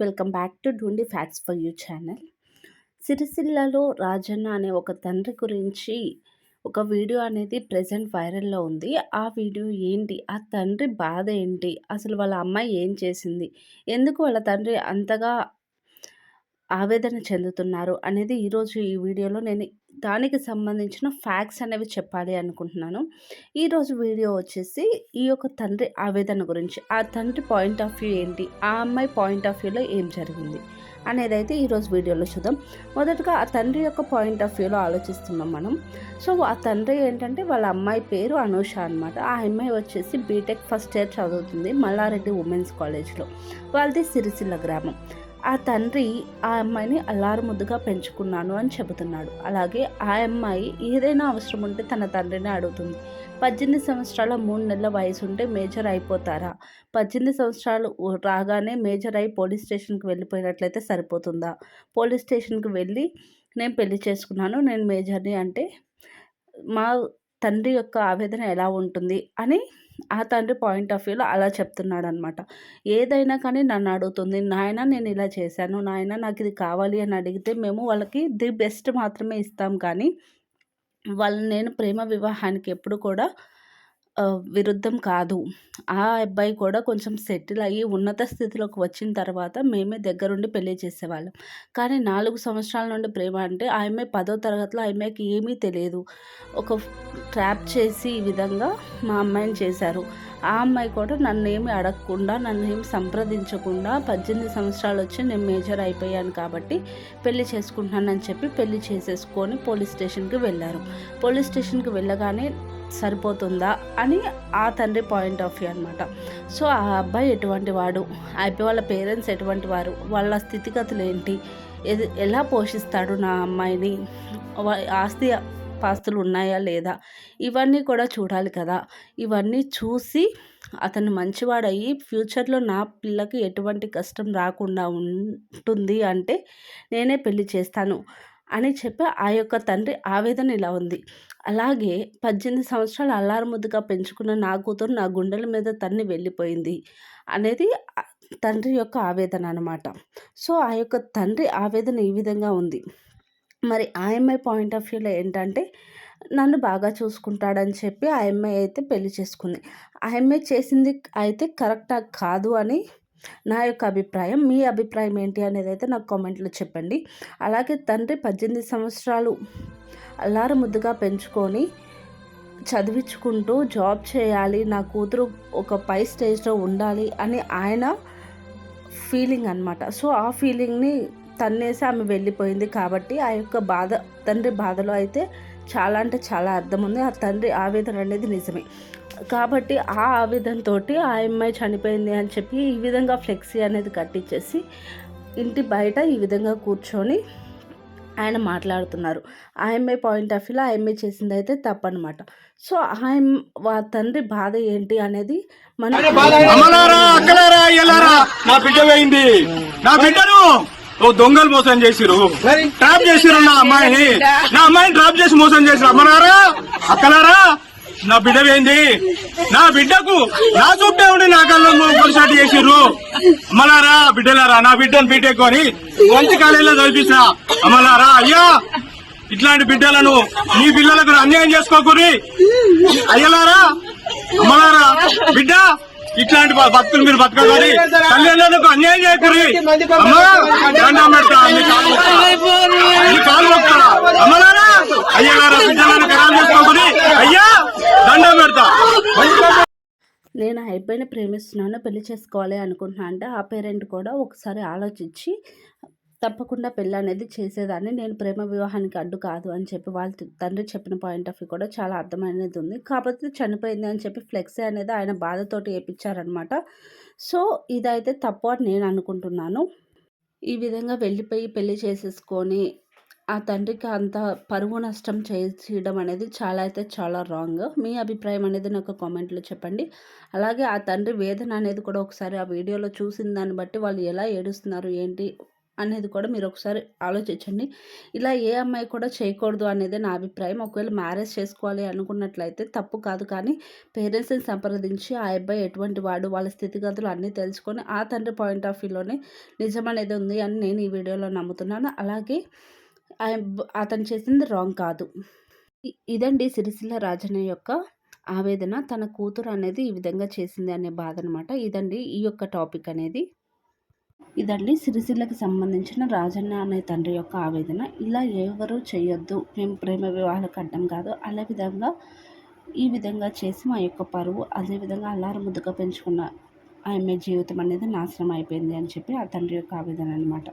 Welcome back to డూండి facts for you channel. సిరిసిల్లలో రాజన్న అనే ఒక తండ్రి గురించి ఒక వీడియో అనేది ప్రజెంట్ వైరల్లో ఉంది. ఆ వీడియో ఏంటి? ఆ తండ్రి బాధ ఏంటి? అసలు వాళ్ళ అమ్మాయి ఏం చేసింది? ఎందుకు వాళ్ళ తండ్రి అంతగా ఆవేదన చెందుతున్నారు? అనేది ఈరోజు ఈ వీడియోలో నేను దానికి సంబంధించిన ఫ్యాక్ట్స్ అనేవి చెప్పాలి అనుకుంటున్నాను. ఈరోజు వీడియో వచ్చేసి ఈ యొక్క తండ్రి ఆవేదన గురించి. ఆ తండ్రి పాయింట్ ఆఫ్ వ్యూ ఏంటి? ఆ అమ్మాయి పాయింట్ ఆఫ్ వ్యూలో ఏం జరిగింది? అనేది అయితే ఈరోజు వీడియోలో చూద్దాం. మొదటగా ఆ తండ్రి యొక్క పాయింట్ ఆఫ్ వ్యూలో ఆలోచిస్తున్నాం మనం. సో ఆ తండ్రి ఏంటంటే వాళ్ళ అమ్మాయి పేరు అనూష అనమాట ఆ అమ్మాయి వచ్చేసి బీటెక్ ఫస్ట్ ఇయర్ చదువుతుంది. మల్లారెడ్డి ఉమెన్స్ కాలేజ్లో. వాళ్ళది సిరిసిల్ల గ్రామం. ఆ తండ్రి ఆ అమ్మాయిని అల్లారు ముద్దుగా పెంచుకున్నాను అని చెబుతున్నాడు. అలాగే ఆ అమ్మాయి ఏదైనా అవసరం ఉంటే తన తండ్రిని అడుగుతుంది. పద్దెనిమిది సంవత్సరాల మూడు నెలల వయసు ఉంటే మేజర్ అయిపోతారా? పద్దెనిమిది సంవత్సరాలు రాగానే మేజర్ అయి పోలీస్ స్టేషన్కి వెళ్ళిపోయినట్లయితే సరిపోతుందా? పోలీస్ స్టేషన్కి వెళ్ళి నేను పెళ్ళి చేసుకున్నాను నేను మేజర్ని అంటే మా తండ్రి యొక్క ఆవేదన ఎలా ఉంటుంది అని ఆ తండ్రి పాయింట్ ఆఫ్ వ్యూలో అలా చెప్తున్నాడు అనమాట ఏదైనా కానీ నన్ను అడుగుతుంది నాయన నేను ఇలా చేశాను నాయన నాకు ఇది కావాలి అని అడిగితే మేము వాళ్ళకి ది బెస్ట్ మాత్రమే ఇస్తాం కానీ వాళ్ళని నేను ప్రేమ వివాహానికి ఎప్పుడు కూడా విరుద్ధం కాదు. ఆ అబ్బాయి కూడా కొంచెం సెటిల్ అయ్యి ఉన్నత స్థితిలోకి వచ్చిన తర్వాత మేమే దగ్గరుండి పెళ్ళి చేసేవాళ్ళం. కానీ నాలుగు సంవత్సరాల నుండి ప్రేమ అంటే ఆ అమ్మాయి పదో తరగతిలో ఆ అమ్మాయికి ఏమీ తెలియదు. ఒక ట్రాప్ చేసి ఈ విధంగా మా అమ్మాయిని చేశారు. ఆ అమ్మాయి కూడా నన్ను ఏమి అడగకుండా నన్ను ఏమి సంప్రదించకుండా పద్దెనిమిది సంవత్సరాలు వచ్చి నేను మేజర్ అయిపోయాను కాబట్టి పెళ్ళి చేసుకుంటున్నానని చెప్పి పెళ్ళి చేసేసుకొని పోలీస్ స్టేషన్కి వెళ్ళారు. పోలీస్ స్టేషన్కి వెళ్ళగానే సరిపోతుందా అని ఆ తండ్రి పాయింట్ ఆఫ్ వ్యూ అనమాట సో ఆ అబ్బాయి ఎటువంటి వాడు? ఆ అబ్బాయి వాళ్ళ పేరెంట్స్ ఎటువంటి వారు? వాళ్ళ స్థితిగతులు ఏంటి? ఎది ఎలా పోషిస్తాడు నా అమ్మాయిని? ఆస్తి పాస్తులు ఉన్నాయా లేదా? ఇవన్నీ కూడా చూడాలి కదా. ఇవన్నీ చూసి అతను మంచివాడయ్యి ఫ్యూచర్లో నా పిల్లకి ఎటువంటి కష్టం రాకుండా ఉంటుంది అంటే నేనే పెళ్ళి చేస్తాను. అని చెప్పి ఆ యొక్క తండ్రి ఆవేదన ఇలా ఉంది. అలాగే పద్దెనిమిది సంవత్సరాలు అల్లారు ముద్దుగా పెంచుకున్న నా కూతురు నా గుండెల మీద తన్ని వెళ్ళిపోయింది అనేది తండ్రి యొక్క ఆవేదన అనమాట సో ఆ యొక్క తండ్రి ఆవేదన ఈ విధంగా ఉంది. మరి ఆయమ్మాయి పాయింట్ ఆఫ్ వ్యూలో ఏంటంటే నన్ను బాగా చూసుకుంటాడని చెప్పి ఆ అమ్మాయి అయితే పెళ్ళి చేసుకుంది. ఆ అమ్మాయి చేసింది అయితే కరెక్టా కాదు అని నా యొక్క అభిప్రాయం మీ అభిప్రాయం ఏంటి అనేది అయితే నాకు కామెంట్లో చెప్పండి. అలాగే తండ్రి పద్దెనిమిది సంవత్సరాలు అల్లారు ముద్దుగా పెంచుకొని చదివించుకుంటూ జాబ్ చేయాలి నా కూతురు ఒక పై స్టేజ్లో ఉండాలి అని ఆయన ఫీలింగ్ అనమాట సో ఆ ఫీలింగ్ని తన్నేసి ఆమె వెళ్ళిపోయింది కాబట్టి ఆ యొక్క బాధ తండ్రి బాధలో అయితే చాలా అంటే చాలా అర్థం ఉంది. ఆ తండ్రి ఆవేదన అనేది నిజమే. కాబట్టి ఆ ఆవేదనతో ఆ అమ్మాయి చనిపోయింది అని చెప్పి ఈ విధంగా ఫ్లెక్సీ అనేది కట్టించేసి ఇంటి బయట ఈ విధంగా కూర్చొని ఆయన మాట్లాడుతున్నారు. ఆ అమ్మాయి పాయింట్ ఆఫ్ వ్యూలో ఆ అమ్మాయి చేసింది అయితే తప్పనమాట సో ఆ తండ్రి బాధ ఏంటి అనేది మన నా బిడ్డ పోయింది నా బిడ్డను ఓ దొంగలు మోసం చేసిరు ట్రాప్ చేసిరు నా అమ్మాయిని. నా అమ్మాయిని ట్రాప్ చేసి మోసం చేసిరు అమ్మనారా అక్కలారా నా బిడ్డ ఏంది? నా బిడ్డకు నా చుట్టే ఉండి నా కళ్ళు కొనసాటి చేసిర్రు అమ్మలారా బిడ్డలారా నా బిడ్డను బీటెక్ మంచి కాలేజీలో చదివిస్తా అమ్మలారా అయ్యా ఇట్లాంటి బిడ్డలను మీ పిల్లలకు అన్యాయం చేసుకోకూరి అయ్యలారా అమ్మలారా బిడ్డ ఇట్లాంటి బతుకులు మీరు బతకగాని తల్లిదండ్రులకు అన్యాయం చేయకూరి అమ్మా నేను ఆ అబ్బాయిని ప్రేమిస్తున్నాను పెళ్ళి చేసుకోవాలి అనుకుంటున్నా అంటే ఆ పేరెంట్ కూడా ఒకసారి ఆలోచించి తప్పకుండా పెళ్ళి అనేది చేసేదాన్ని. నేను ప్రేమ వివాహానికి అడ్డు కాదు అని చెప్పి వాళ్ళ తండ్రి చెప్పిన పాయింట్ ఆఫ్ వ్యూ కూడా చాలా అర్థమైనది ఉంది. కాకపోతే చనిపోయింది అని చెప్పి ఫ్లెక్సీ అనేది ఆయన బాధతోటి వేయించారనమాట సో ఇదైతే తప్పు అని నేను అనుకుంటున్నాను. ఈ విధంగా వెళ్ళిపోయి పెళ్ళి చేసేసుకొని ఆ తండ్రికి అంత పరువు నష్టం చేయడం అనేది చాలా అయితే చాలా రాంగ్ మీ అభిప్రాయం అనేది నాకు కామెంట్లో చెప్పండి. అలాగే ఆ తండ్రి వేదన అనేది కూడా ఒకసారి ఆ వీడియోలో చూసిన దాన్ని బట్టి వాళ్ళు ఎలా ఏడుస్తున్నారు ఏంటి అనేది కూడా మీరు ఒకసారి ఆలోచించండి. ఇలా ఏ అమ్మాయి కూడా చేయకూడదు అనేది నా అభిప్రాయం. ఒకవేళ మ్యారేజ్ చేసుకోవాలి అనుకున్నట్లయితే తప్పు కాదు. కానీ పేరెంట్స్ని సంప్రదించి ఆ అబ్బాయి ఎటువంటి వాడు వాళ్ళ స్థితిగతులు అన్నీ తెలుసుకొని ఆ తండ్రి పాయింట్ ఆఫ్ వ్యూలోనే నిజం అనేది ఉంది అని నేను ఈ వీడియోలో నమ్ముతున్నాను. అలాగే అతను చేసింది రాంగ్ కాదు. ఇదండి సిరిసిల్ల రాజన్న యొక్క ఆవేదన. తన కూతురు అనేది ఈ విధంగా చేసింది అనే బాధ అనమాట ఇదండి ఈ యొక్క టాపిక్ అనేది. ఇదండి సిరిసిల్లకి సంబంధించిన రాజన్న అనే తండ్రి యొక్క ఆవేదన. ఇలా ఎవరు చేయొద్దు. మేము ప్రేమ వివాహాలకు అడ్డం కాదు. అలా విధంగా ఈ విధంగా చేసి మా యొక్క పరువు అదేవిధంగా అల్లారు ముద్దుగా పెంచుకున్న ఆమె జీవితం అనేది నాశనం అయిపోయింది అని చెప్పి ఆ తండ్రి యొక్క ఆవేదన అనమాట